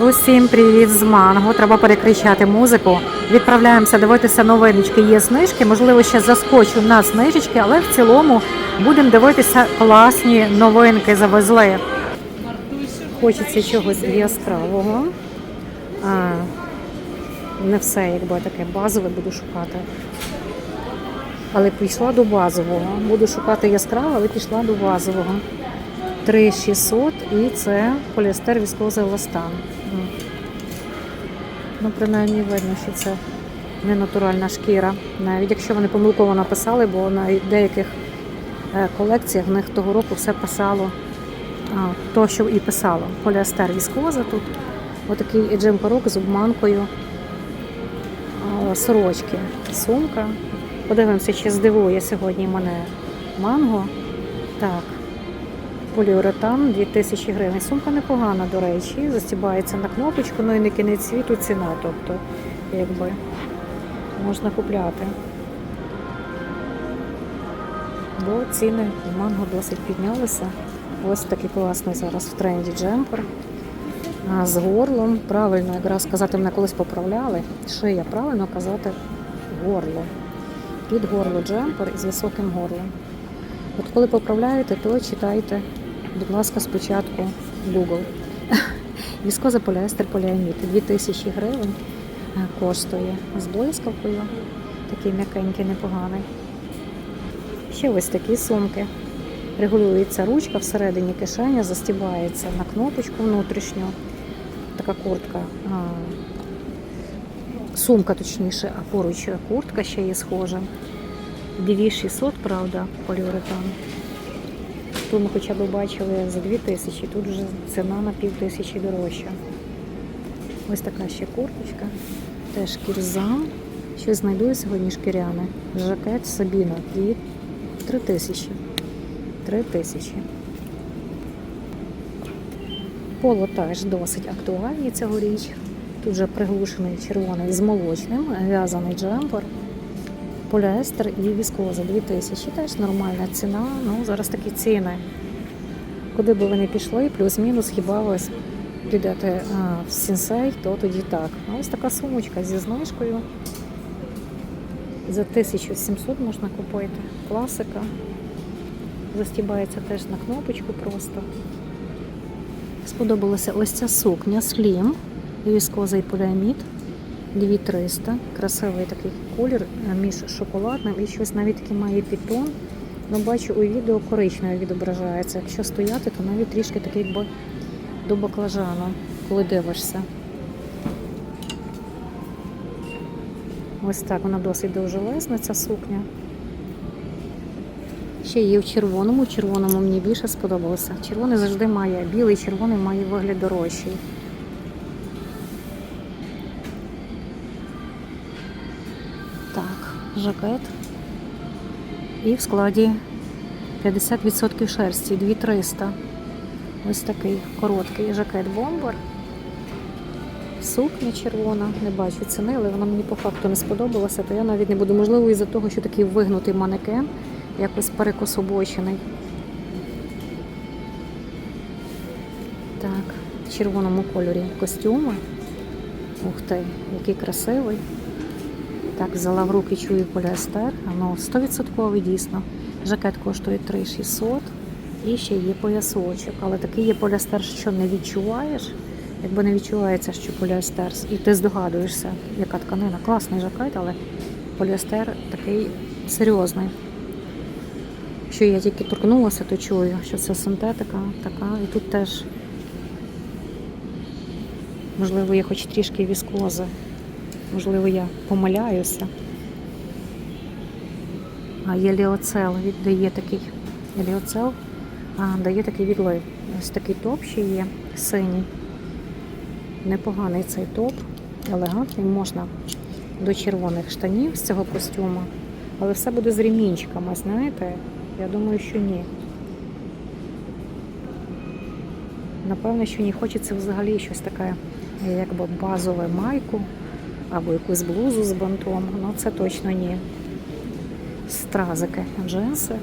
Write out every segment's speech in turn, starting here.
Усім привіт з манго. Треба перекричати музику. Відправляємося дивитися новиночки. Є знижки. Можливо, ще заскочу на знижечки, але в цілому будемо дивитися класні новинки. Завезли. Хочеться чогось яскравого. А, не все, якби таке базове буду шукати. Але пішла до базового. Буду шукати яскраве, але пішла до базового. 3600 і це поліестер віскоза еластан. Ну. Принаймні видно, що це не натуральна шкіра. Навіть якщо вони помилково написали, бо на деяких е, колекціях в них того року все писало то, що і писало. Поліестер віскоза тут. Отакий джемпорок з обманкою сорочки. Сумка. Подивимося, чи здивує сьогодні мене манго. Так. Поліуретан 2000 гривень. Сумка непогана, до речі, застібається на кнопочку, ну і не кінець світу ціна, тобто, якби можна купляти. Бо ціни в манго досить піднялися. Ось такий класний зараз в тренді джемпер. З горлом. Правильно, якраз казати, мене колись поправляли. Шия правильно казати горло. Під горло джемпер із високим горлом. От коли поправляєте, то читайте, будь ласка, спочатку Google. Віскоза поліестер поліамід 2000 гривень е, коштує з блискавкою. Такий м'якенький, непоганий. Ще ось такі сумки. Регулюється ручка всередині кишеня, застібається на кнопочку внутрішню. Така куртка. Сумка, точніше, а поруч куртка ще є схожа. 2600, правда, поліуретан. Тут ми хоча б бачили за 2000, тут вже ціна на пів тисячі дорожча. Ось така ще курточка, теж кірзам. Щось знайду я сьогодні шкіряне. Жакет Сабіна і 3000. 3000. Поло теж досить актуальні цьогоріч. Тут вже приглушений червоний з молочним, в'язаний джемпер поліестер і віскоза 2000. Теж нормальна ціна. Ну, зараз такі ціни. Куди би ви не пішли, плюс-мінус, хіба ви підете а, в сінсей, то тоді так. А ось така сумочка зі знижкою. За 1700 можна купити. Класика. Застібається теж на кнопочку просто. Сподобалася ось ця сукня Slim, віскоза і поліамід. 2300. Красивий такий колір е, між шоколадним і щось навіть таки має підтон. Ну, бачу, у відео коричневе відображається. Якщо стояти, то навіть трішки такий до баклажану, коли дивишся. Ось так вона досить довжелезна, ця сукня. Ще є в червоному. Червоному мені більше сподобалося. Червоний завжди має, білий червоний має вигляд дорожчий. Жакет. І в складі 50% шерсті, 2300. Ось такий короткий жакет бомбер. Сукня червона, не бачу ціни, але вона мені по факту не сподобалася, то я навіть не буду, можливо, із-за того, що такий вигнутий манекен, якось перекособочений. Так, в червоному кольорі костюми. Ух ти, який красивий. Так, взяла в руки чую поліестер. Ну, 100% дійсно. Жакет коштує 3600 і ще є поясочок. Але такий є поліестер, що не відчуваєш. Якби не відчувається, що поліестер, і ти здогадуєшся, яка тканина. Класний жакет, але поліестер такий серйозний. Якщо я тільки торкнулася, то чую, що це синтетика така. І тут теж, можливо, є хоч трішки віскози. Можливо, я помиляюся. А Єліоцел віддає такий Єліоцел дає такий відлив. Ось такий топ ще є синій. Непоганий цей топ, елегантний, можна до червоних штанів з цього костюму, але все буде з ремінчиками, знаєте? Я думаю, що ні. Напевно, що не хочеться взагалі щось таке, якби базове майку або якусь блузу з бантом. Ну це точно ні. Стразики, джинси.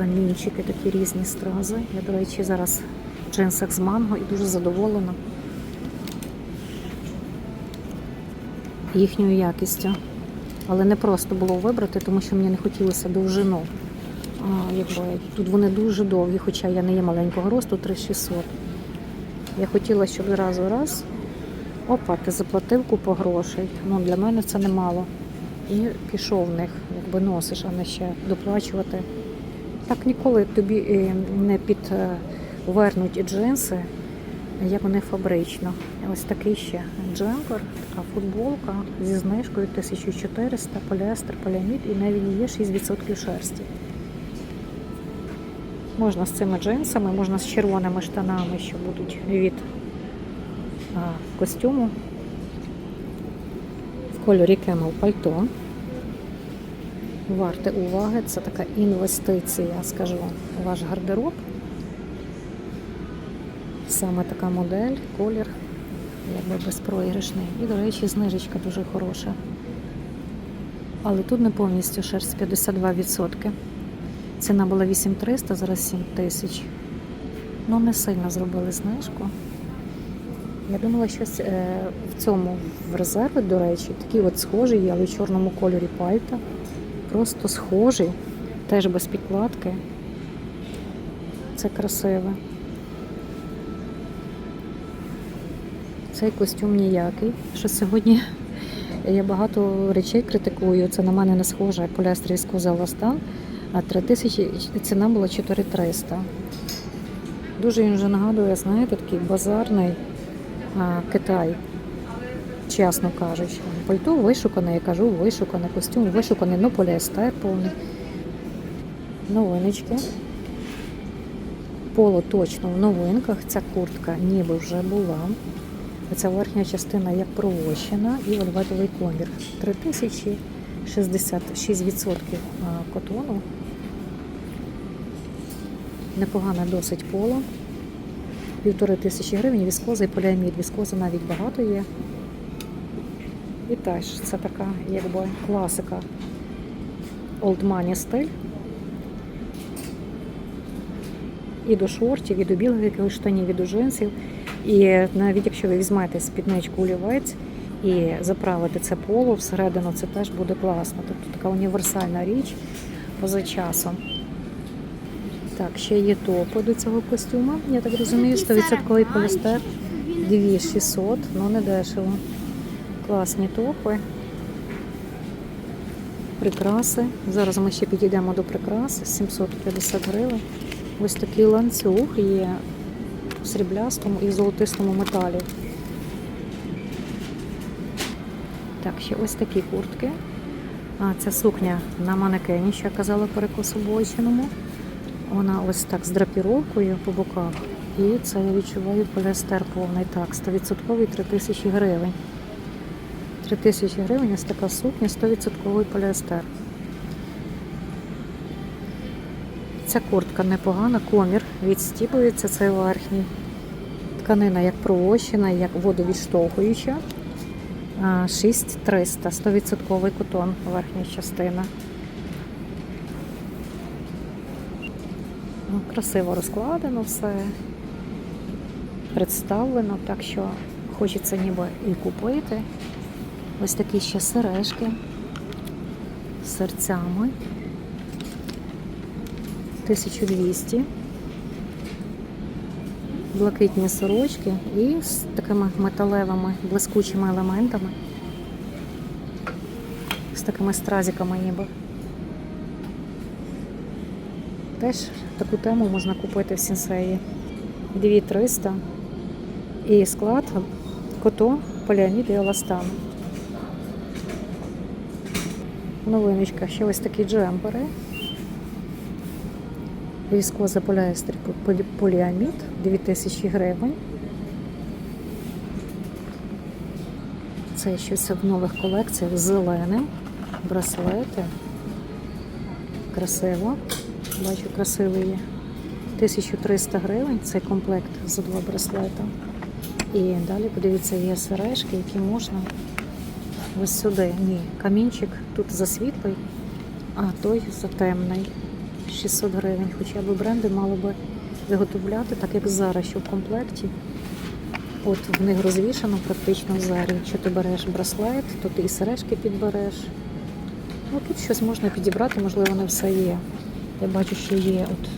камінчики такі різні стрази. Я, до речі, зараз в джинсах з манго і дуже задоволена їхньою якістю. Але не просто було вибрати, тому що мені не хотілося довжину. А, якби, тут вони дуже довгі, хоча я не є маленького росту, 3600. Я хотіла, щоб зразу раз. Опа, ти заплатив купу грошей. Ну, для мене це немало. І пішов в них, якби носиш, а не ще доплачувати. Так ніколи тобі е, не підвернуть джинси, як вони фабрично. Ось такий ще джемпер, така футболка зі знижкою 1400, поліестер, поліамід і навіть є 6% шерсті. Можна з цими джинсами, можна з червоними штанами, що будуть від а, костюму. В кольорі кемел пальто. Варте уваги, це така інвестиція, скажу, у ваш гардероб. Саме така модель, колір, якби безпроіграшний. І, до речі, знижечка дуже хороша. Але тут не повністю шерсть 52%. Ціна була 8300, зараз 7000. Ну, не сильно зробили знижку. Я думала, щось е, в цьому в резерві, до речі, такі от схожі є, але в чорному кольорі пальта. Просто схожі, теж без підкладки. Це красиве. Цей костюм ніякий. Що сьогодні я багато речей критикую. Це на мене не схоже. Поліастер віскоза Ластан. А 3000 ціна була 4300. Дуже він вже нагадує, знаєте, такий базарний а, Китай, чесно кажучи. Пальто вишукане, я кажу, вишукане, костюм вишуканий, ну поліестер повний. Новиночки. Поло точно в новинках. Ця куртка ніби вже була. Ця верхня частина як провощена і ольватовий комір. 3066% котону. Непогана досить поло. Півтори тисячі гривень, віскоза і поліамід. Віскоза навіть багато є. І теж це така якби класика Old Money стиль. І до шортів, і до білих якихось штанів, і до джинсів. І навіть якщо ви візьмете спідничку олівець і заправити це поло всередину, це теж буде класно. Тобто така універсальна річ поза часом. Так, ще є топи до цього костюма. Я так розумію, 100% полістер. 2600, ну не дешево. Класні топи. Прикраси. Зараз ми ще підійдемо до прикрас. 750 гривень. Ось такий ланцюг є в сріблястому і золотистому металі. Так, ще ось такі куртки. А, Ця сукня на манекені, що я казала перекособоченому. Вона ось так з драпіровкою по боках. І це я відчуваю поліестер повний. Так, 100% 3000 гривень. 3000 гривень ось така сукня, 100% поліестер. Ця куртка непогана, комір відстібується, цей верхній. Тканина як провощена, як водовідштовхуюча. А, 6300, 100% котон, верхня частина. Ну, Красиво розкладено все, представлено, так що хочеться ніби і купити. Ось такі ще сережки з серцями. 1200. Блакитні сорочки і з такими металевими блискучими елементами. З такими стразиками ніби. Теж таку тему можна купити в сінсеї. 2300 і склад кото, поліамід і еластан. Новиночка, ще ось такі джемпери. Поліестер полі- поліамід 2000 гривень. Це щось в нових колекціях зелене, браслети. Красиво. Бачу, красивий є. 1300 гривень цей комплект за два браслета. І далі, подивіться, є сережки, які можна ось сюди. Ні, камінчик тут засвітлий, а той затемний. 600 гривень. Хоча б бренди мали би виготовляти, так як зараз, що в комплекті. От в них розвішано практично в зарі. Якщо ти береш браслет, то ти і сережки підбереш. Ну тут щось можна підібрати, можливо, не все є. Я бачу, що є от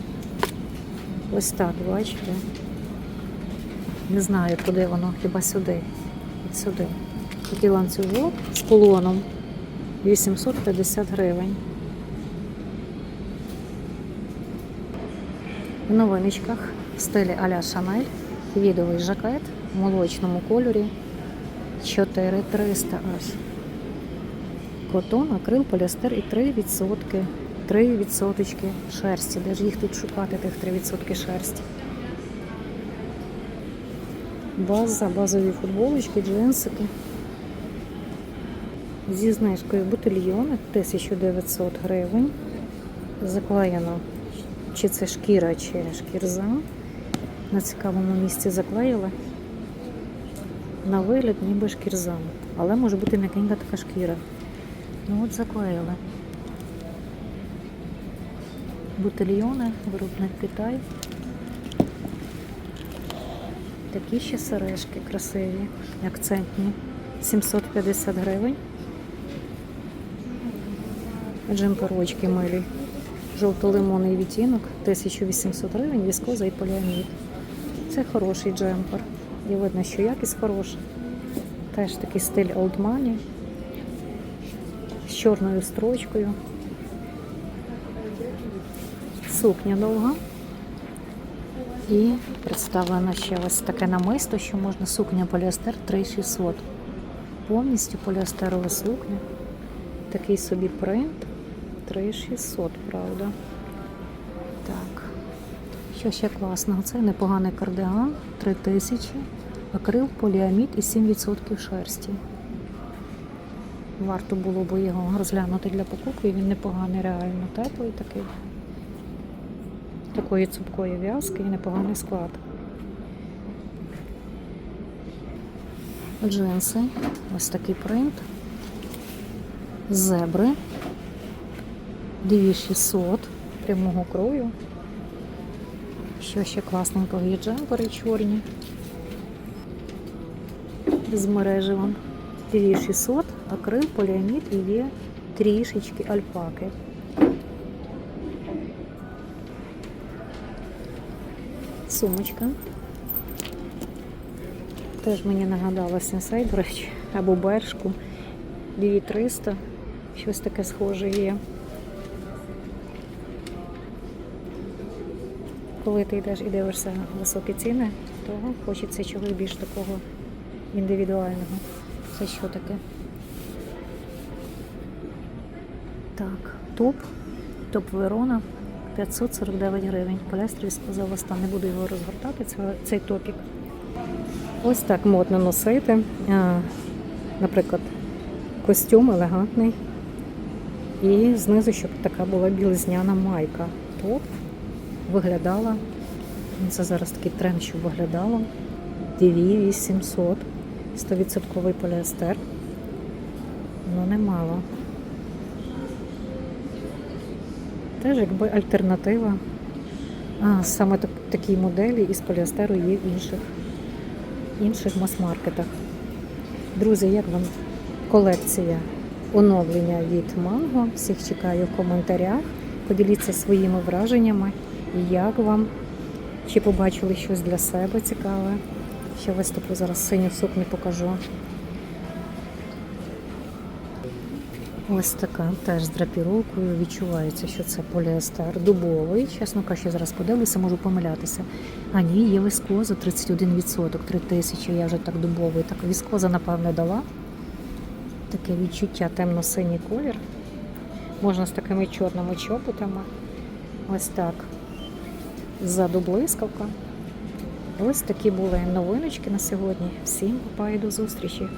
ось так, бачите? Не знаю, куди воно, хіба сюди. От сюди. Такий ланцюжок з колоном 850 гривень. В новиночках в стилі а-ля Шанель відовий жакет в молочному кольорі 4300 аж. Котон, акрил, поліестер і 3%. 3% шерсті. Де ж їх тут шукати, тих 3% шерсті? База, базові футболочки, джинсики. Зі знижкою бутильйони 1900 гривень. Заклеєно, чи це шкіра, чи шкірза. На цікавому місці заклеїли. На вигляд ніби шкірза. Але може бути м'якенька така шкіра. Ну от заклеїли. Бутильйони, виробник Китай. Такі ще сережки красиві, акцентні. 750 гривень. Джемперочки милі. Жовто-лимонний відтінок 1800 гривень, віскоза і поліамід. Це хороший джемпер. І видно, що якість хороша. Теж такий стиль Old Money з чорною строчкою. Сукня довга. І представлено ще ось таке намисто, що можна сукня поліестер 3600. Повністю поліестерова сукня. Такий собі принт 3600, правда. Так. Що ще класного? Це непоганий кардиган 3000, акрил, поліамід і 7% шерсті. Варто було б його розглянути для покупки, він непоганий, реально теплий такий. Такої цупкої в'язки і непоганий склад. Джинси, ось такий принт. Зебри 2600 прямого крою. Що ще класненького є джемпери чорні. З мереживом. 2600, акрил, поліамід і є трішечки альпаки. Сумочка. Теж мені нагадала сенсей, до речі, або бершку. 2300. Щось таке схоже є. Коли ти йдеш і дивишся високі ціни, то хочеться чогось більш такого індивідуального. Це що таке? Так, топ. Топ Верона 549 гривень. Полестрі сказала, стан не буду його розгортати, цей топік. Ось так модно носити. Наприклад, костюм елегантний. І знизу, щоб така була білизняна майка. Топ виглядала. Це зараз такий тренд, щоб виглядало. 2800. 100% поліестер. Ну, немало. Теж якби альтернатива. А, саме так, такі моделі із поліестеру є в інших, інших мас-маркетах. Друзі, як вам колекція оновлення від Манго? Всіх чекаю в коментарях. Поділіться своїми враженнями. Як вам? Чи побачили щось для себе цікаве? Ще виступлю зараз синю сукню покажу. Ось така теж з драпіровкою. Відчувається, що це поліестер дубовий. Чесно кажучи, зараз подивлюся, можу помилятися. А ні, є віскоза 31%, 3000. Я вже так дубовий. Так віскоза, напевне, дала. Таке відчуття темно-синій колір. Можна з такими чорними чоботами. Ось так. Ззаду блискавка. Ось такі були новиночки на сьогодні. Всім па і до зустрічі!